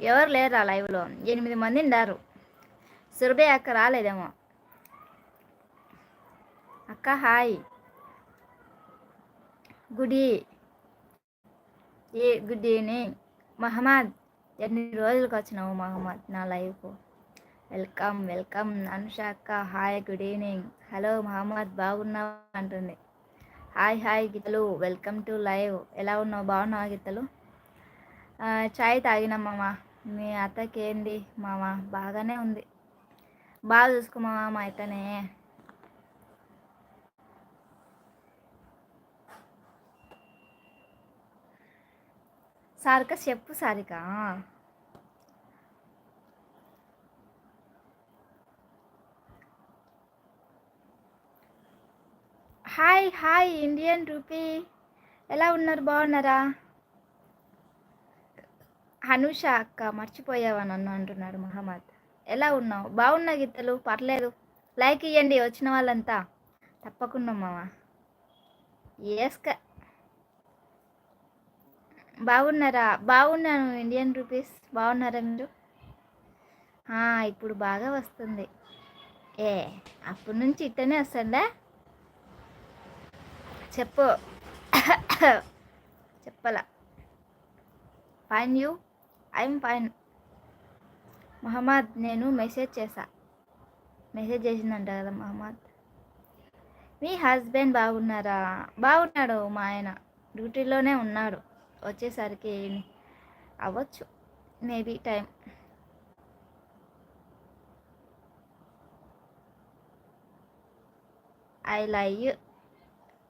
ఎవరు లేరు ఆ లైవ్లో. ఎనిమిది మంది ఉండారు సురభి అక్క రాలేదేమో. అక్క హాయ్. గుడ్ ఈ ఏ గుడ్ ఈవినింగ్. మహమ్మద్ ఎన్ని రోజులకు వచ్చినావు మహమ్మద్ నా లైవ్కు? Welcome welcome. అనుష అక్క hi good evening. Hello Mohammed బాగున్నావు? అంటుంది. హాయ్ హాయ్ గీతలు. Welcome to live. ఎలా ఉన్నావు? బాగున్నావా గీతలు? చాయ్ తాగినమ్మా. మీ అత్తకి ఏంది మామ? బాగానే ఉంది. బాగా చూసుకో మామ మా అత్తనే. సారిక చెప్పు Sarika. Hi hi Indian rupee. ఎలా ఉన్నారు? బాగున్నారా? హనుష అక్క మర్చిపోయావా నన్ను? అంటున్నాడు మహమ్మద్. ఎలా ఉన్నావు? బాగున్నా గీతలు? పర్లేదు. లైక్ ఇవ్వండి వచ్చిన వాళ్ళంతా. తప్పకుండా మామ ఏస్క బాగున్నారా? బాగున్నాను. ఇండియన్ రూపీస్ బాగున్నారా మీరు? ఇప్పుడు బాగా వస్తుంది. ఏ అప్పటి నుంచి ఇట్టనే వస్తుందా? చెప్పు. చెప్పలా. Fine you I'm fine. Mohammed నేను మెసేజ్ చేశా. మెసేజ్ చేసిందంట కదా మహమ్మద్. మీ హస్బెండ్ బాగున్నారా? బాగున్నాడు మా ఆయన. డ్యూటీలోనే ఉన్నాడు. వచ్చేసరికి అవ్వచ్చు. Maybe time. I love you.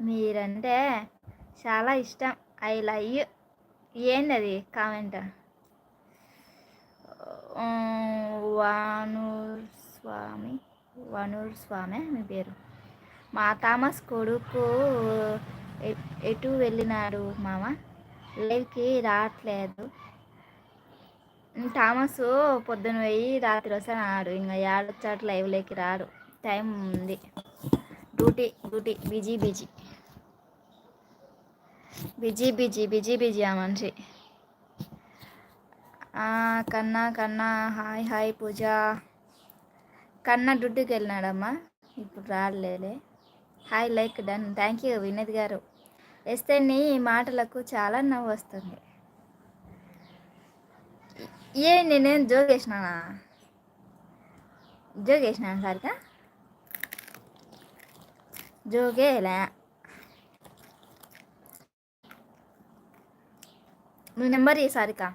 మీరంటే చాలా ఇష్టం. I love you. ఏంది అది కామెంట్? వానూర్ స్వామి వనూర్ స్వామి మీ పేరు. మా థామస్ కొడుకు ఎటు వెళ్ళినాడు మామ? లైవ్కి రావట్లేదు. థామస్ పొద్దున పోయి రాత్రి వస్తాడు ఇంకా ఏడొచ్చాడు లైవ్లోకి రాడు. టైం ఉంది. Duty duty. Busy busy. Busy busy busy busy ఆ మనిషి. కన్నా కన్నా హాయ్ హాయ్ పూజ. కన్నా డ్యూటీకి వెళ్ళినాడమ్మా. ఇప్పుడు రాలేలే hi like done. Thank you Vinod గారు. వేస్తే నీ మాటలకు చాలా నవ్వు వస్తుంది. ఏ నేనేం జోగేసినానా జోగేసినాను సరిగా జోగేలే మీ నెంబర్ ఈ సారికా.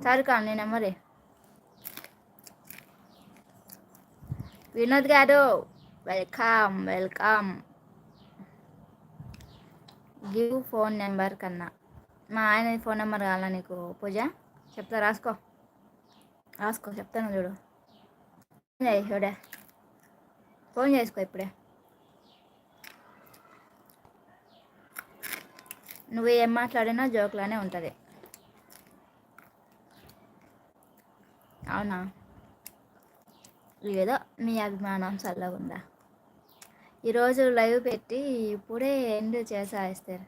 సారిక కానీ నెంబర్ వినోద్ గారు welcome welcome. Give phone number కన్నా. మా ఆయన ఫోన్ నెంబర్ కావాలా నీకు పూజ? చెప్తా రాసుకో. రాసుకో చెప్తాను చూడు. ఫోన్ చేయి చూడే ఫోన్ చేసుకో ఇప్పుడే. నువ్వు ఏం మాట్లాడినా జోక్లానే ఉంటుంది. అవునా? ఏదో మీ అభిమానం చల్లగా ఉందా ఈరోజు లైవ్ పెట్టి ఇప్పుడే ఎండ్ చేసా ఇస్తారు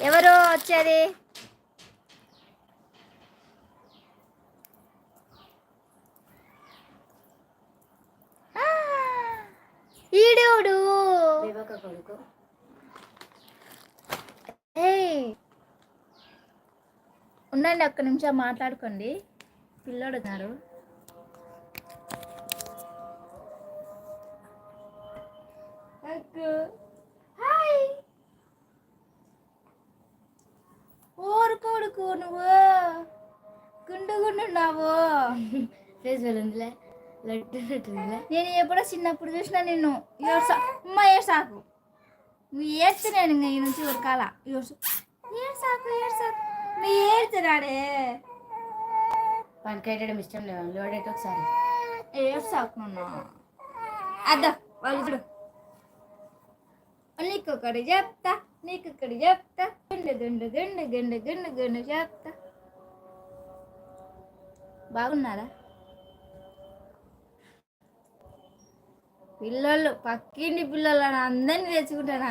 ఎవరు వచ్చేది? ఈడోడు ఉండండి ఒక్క నిమిషం మాట్లాడుకోండి. పిల్లోడు ఉన్నారు హాయ్. ఓరు కొడుకు నువ్వు. గుండు గుండున్నావు ఫేస్ వెళ్ళిందిలే లడ్డు లడ్డులే నేను ఎప్పుడో చిన్నప్పుడు చూసినా నిన్ను. ఏడ్సా అమ్మ ఏడ్సాకు నువ్వు ఏడ్చి నేను ఇంక ఈ నుంచి ఉరకాల. ఏడ్సు ఏడ్సాకు ఏడ్సాకు ఏడ్చిరాడే పనికెట్టడం ఇష్టం లేదు లోడేట్ ఒకసారి. ఏడ్సాకు నన్ను అద్దా వాళ్ళు చూడు. నీకు ఒకటి చెప్తా నీకు ఒకటి చెప్తా. గుండు గుండు గుండు గుండు గుండు గుండు చెప్తా. బాగున్నారా? పిల్లలు పక్కింటి పిల్లలు అందరినీ తెచ్చుకుంటానా